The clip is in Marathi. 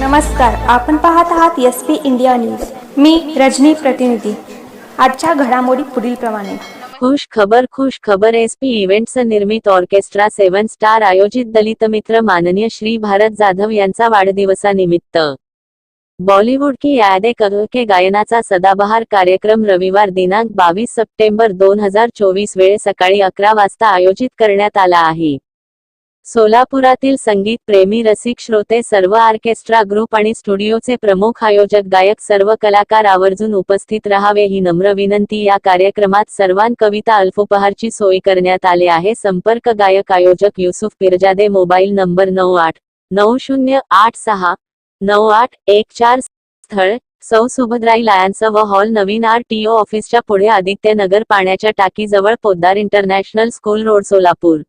नमस्कार आपण पाहत आहात एस पी इंडिया न्यूज. मी रजनी प्रतिनिधी. आजच्या घडामोडी पुढीलप्रमाणे खुश खबर खुश खबर एस पी इव्हेंट्स निर्मित ऑर्केस्ट्रा सेवन स्टार आयोजित दलित मित्र माननीय श्री भारत जाधव यांचा वाढदिवसानिमित्त. बॉलिवूड की यादे करो के गायनाचा सदाबहार कार्यक्रम रविवार दिनांक बावीस सप्टेंबर दोन हजार चोवीस वेळ सकाळी अकरा वाजता आयोजित करण्यात आला आहे. सोलापुरातील संगीत प्रेमी रसिक श्रोते सर्व ऑर्केस्ट्रा ग्रुप आणि स्टुडिओचे प्रमुख आयोजक गायक सर्व कलाकार आवर्जून उपस्थित राहावे ही नम्र विनंती या कार्यक्रमात सर्वान कविता अल्पोपहारची सोय करण्यात आले आहे. संपर्क गायक आयोजक युसुफ पिरजादे मोबाईल नंबर नऊ आठ नऊ शून्य आठ सहा नऊ आठ एक चार स्थळ सौ सुभद्राई लायन्स व हॉल नवीन आर टी ओ ऑफिसच्या पुढे आदित्यनगर पाण्याच्या टाकीजवळ Poddar international school road Solapur.